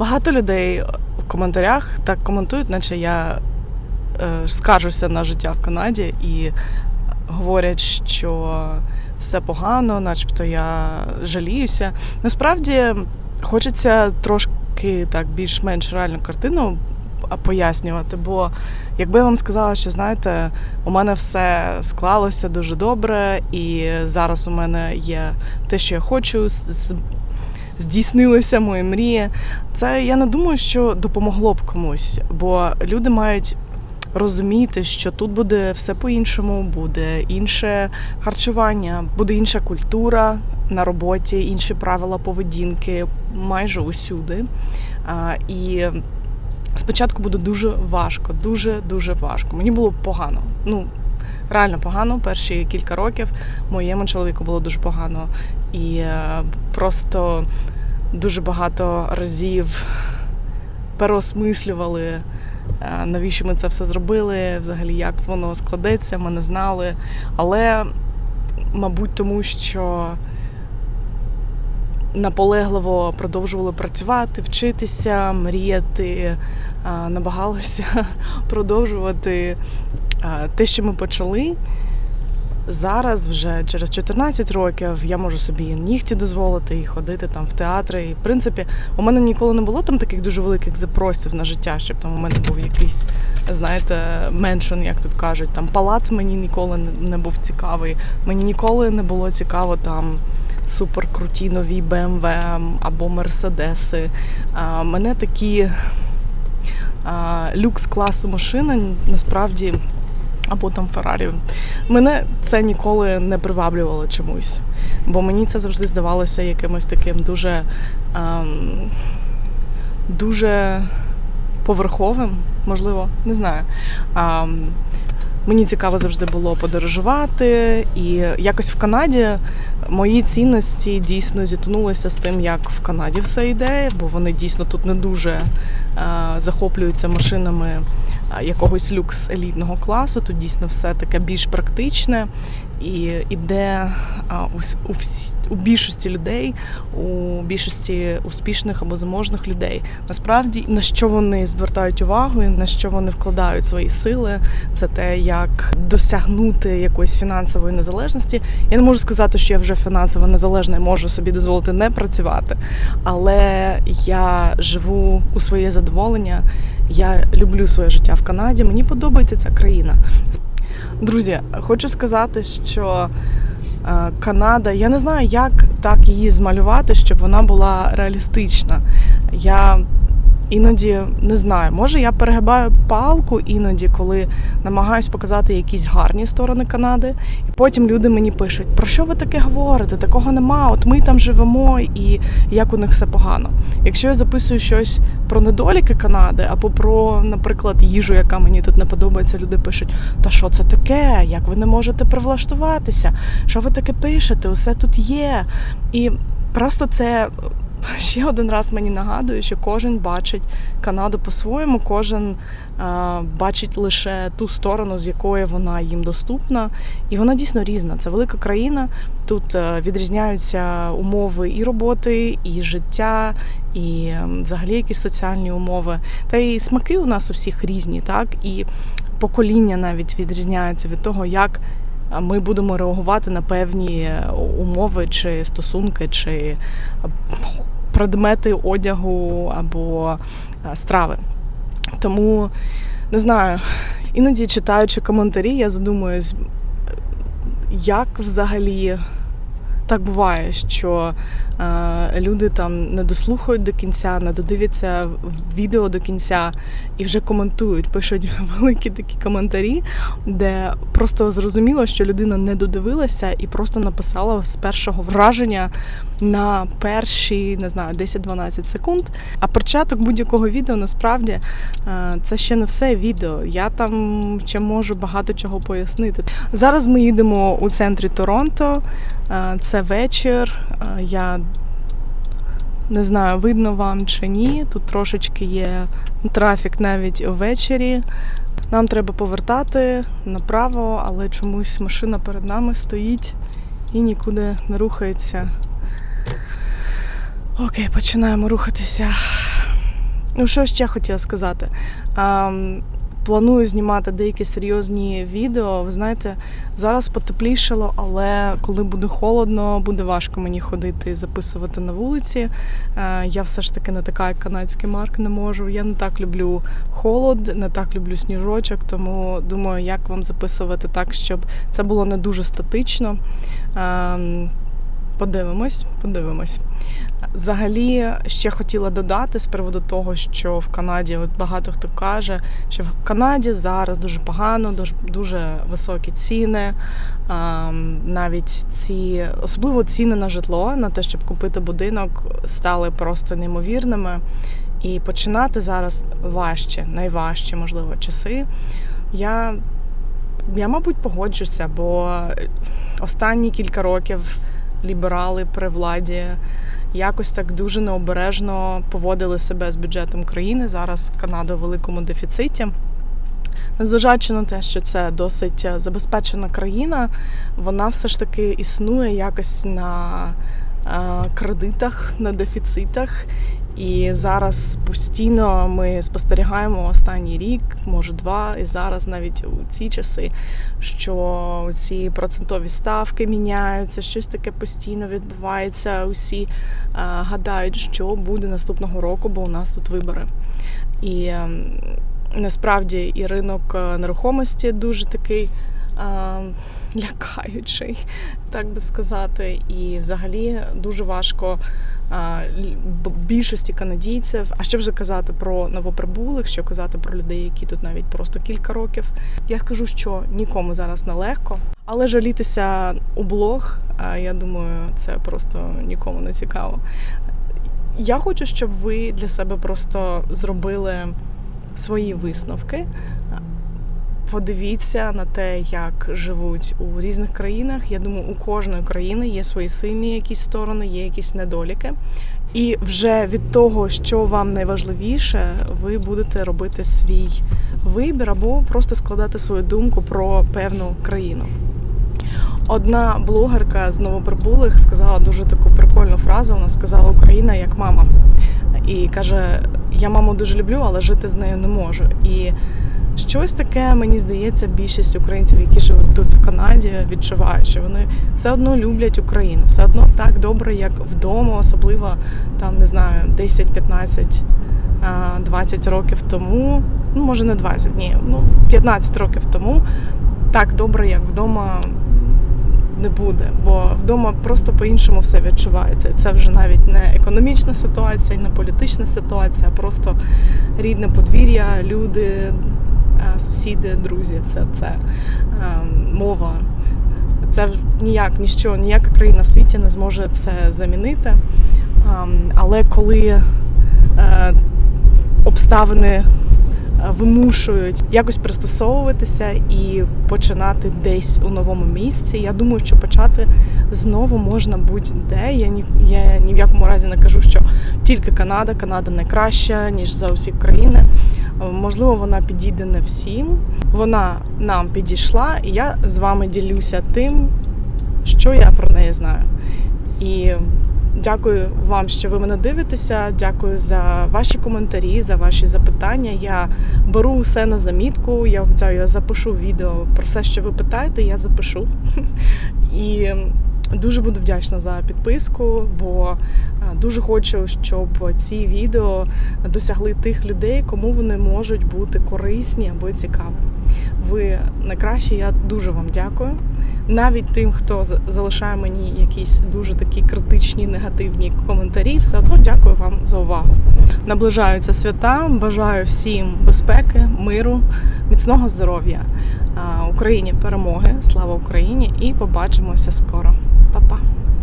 Багато людей в коментарях так коментують, наче я е, скаржуся на життя в Канаді і говорять, що все погано, начебто я жаліюся. Насправді хочеться трошки так більш-менш реальну картину пояснювати, бо якби я вам сказала, що знаєте, у мене все склалося дуже добре, і зараз у мене є те, що я хочу, з- здійснилися мої мрії. Це я не думаю, що допомогло б комусь, бо люди мають розуміти, що тут буде все по-іншому, буде інше харчування, буде інша культура на роботі, інші правила поведінки майже усюди. А, і спочатку буде дуже важко, дуже дуже важко. Мені було погано. Ну, реально погано. Перші кілька років моєму чоловіку було дуже погано. І е, просто дуже багато разів переосмислювали, е, навіщо ми це все зробили, взагалі як воно складеться, ми не знали. Але, мабуть, тому що наполегливо продовжували працювати, вчитися, мріяти, намагалися продовжувати е, те, що ми почали. Зараз, вже через 14 років, я можу собі нігті дозволити і ходити там в театри. І в принципі, у мене ніколи не було там таких дуже великих запросів на життя, щоб там у мене був якийсь, знаєте, меншон, як тут кажуть. Там палац мені ніколи не- був цікавий. Мені ніколи не було цікаво там суперкруті нові BMW або Мерседеси. А, Мене такі люкс класу машини насправді. Або там Феррарі. Мене це ніколи не приваблювало чомусь. Бо мені це завжди здавалося якимось таким дуже, ем, дуже поверховим, можливо, не знаю. Ем, мені цікаво завжди було подорожувати, і якось в Канаді мої цінності дійсно зіткнулися з тим, як в Канаді все йде, бо вони дійсно тут не дуже е, захоплюються машинами якогось люкс елітного класу. Тут дійсно все таке більш практичне і іде у, у, у більшості людей, у більшості успішних або заможних людей. Насправді на що вони звертають увагу і на що вони вкладають свої сили, це те, як досягнути якоїсь фінансової незалежності. Я не можу сказати, що я вже фінансово незалежна і можу собі дозволити не працювати, але я живу у своє задоволення. Я люблю своє життя в Канаді. Мені подобається ця країна. Друзі, хочу сказати, що е, Канада, я не знаю, як так її змалювати, щоб вона була реалістична. Я іноді не знаю, може я перегибаю палку іноді, коли намагаюсь показати якісь гарні сторони Канади. І потім люди мені пишуть: про що ви таке говорите? Такого нема. От ми там живемо, і як у них все погано. Якщо я записую щось про недоліки Канади або про, наприклад, їжу, яка мені тут не подобається, люди пишуть: Та що це таке? Як ви не можете привлаштуватися? Що ви таке пишете? Усе тут є. І просто це. Ще один раз мені нагадує, що кожен бачить Канаду по-своєму, кожен е, бачить лише ту сторону, з якої вона їм доступна. І вона дійсно різна. Це велика країна. Тут е, відрізняються умови і роботи, і життя, і взагалі якісь соціальні умови. Та й смаки у нас у всіх різні, так і покоління навіть відрізняється від того, як ми будемо реагувати на певні е, умови чи стосунки, чи предмети одягу або е, страви. Тому не знаю, іноді читаючи коментарі, я задумуюсь, як взагалі так буває, що е, люди там не дослухають до кінця, не додивляться відео до кінця і вже коментують, пишуть великі такі коментарі, де просто зрозуміло, що людина не додивилася і просто написала з першого враження на перші, не знаю, 10-12 секунд. А початок будь-якого відео насправді е, це ще не все відео. Я там ще можу багато чого пояснити. Зараз ми їдемо у центрі Торонто. Е, Це вечір. Е, Я не знаю, видно вам чи ні. Тут трошечки є трафік навіть увечері. Нам треба повертати направо, але чомусь машина перед нами стоїть і нікуди не рухається. Окей, починаємо рухатися. Ну, що ще хотіла сказати? Планую знімати деякі серйозні відео. Ви знаєте, зараз потеплішало, але коли буде холодно, буде важко мені ходити записувати на вулиці. Е, Я все ж таки не така, як канадський марк, не можу. Я не так люблю холод, не так люблю сніжочок, тому думаю, як вам записувати так, щоб це було не дуже статично. Подивимось, подивимось. Взагалі, ще хотіла додати з приводу того, що в Канаді от багато хто каже, що в Канаді зараз дуже погано, дуже, дуже високі ціни. Навіть ці, особливо ціни на житло, на те, щоб купити будинок, стали просто неймовірними. І починати зараз важче, найважче, можливо, часи. Я, я мабуть, погоджуся, бо останні кілька років ліберали при владі якось так дуже необережно поводили себе з бюджетом країни. Зараз Канада у великому дефіциті. Незважаючи на те, що це досить забезпечена країна, вона все ж таки існує якось на е, кредитах, на дефіцитах. І зараз постійно ми спостерігаємо останній рік, може два, і зараз навіть у ці часи, що ці процентові ставки міняються, щось таке постійно відбувається. Усі е, гадають, що буде наступного року, бо у нас тут вибори. І е, насправді і ринок е, нерухомості дуже такий. Лякаючий, так би сказати, і взагалі дуже важко більшості канадійців. А що вже казати про новоприбулих, що казати про людей, які тут навіть просто кілька років. Я скажу, що нікому зараз не легко, але жалітися у блог, я думаю, це просто нікому не цікаво. Я хочу, щоб ви для себе просто зробили свої висновки. Подивіться на те, як живуть у різних країнах. Я думаю, у кожної країни є свої сильні якісь сторони, є якісь недоліки. І вже від того, що вам найважливіше, ви будете робити свій вибір або просто складати свою думку про певну країну. Одна блогерка з новоприбулих сказала дуже таку прикольну фразу. Вона сказала Україна як мама. І каже: Я маму дуже люблю, але жити з нею не можу. І щось таке, мені здається, більшість українців, які живуть тут в Канаді, відчувають, що вони все одно люблять Україну, все одно так добре, як вдома, особливо там не знаю, 10, 15, 20 років тому. Ну, може, не 20, ні, ну 15 років тому. Так добре, як вдома не буде, бо вдома просто по-іншому все відчувається. Це вже навіть не економічна ситуація, не політична ситуація, а просто рідне подвір'я, люди, сусіди, друзі, все це е, мова. Це ніяк, ніщо, ніяка країна в світі не зможе це замінити. Ем, Але коли е, обставини е, вимушують якось пристосовуватися і починати десь у новому місці. Я думаю, що почати знову можна будь-де. Я ні, я ні в якому разі не кажу, що тільки Канада, Канада найкраща, ніж за усі країни. Можливо, вона підійде не всім. Вона нам підійшла, і я з вами ділюся тим, що я про неї знаю. І Дякую вам, що ви мене дивитеся. Дякую за ваші коментарі, за ваші запитання. Я беру все на замітку. Я обіцяю, я запишу відео про все, що ви питаєте. Я запишу. І дуже буду вдячна за підписку, бо дуже хочу, щоб ці відео досягли тих людей, кому вони можуть бути корисні або цікаві. Ви найкращі, я дуже вам дякую. Навіть тим, хто залишає мені якісь дуже такі критичні, негативні коментарі, все одно дякую вам за увагу. Наближаються свята. Бажаю всім безпеки, миру, міцного здоров'я, Україні перемоги. Слава Україні! І побачимося скоро. Па-па!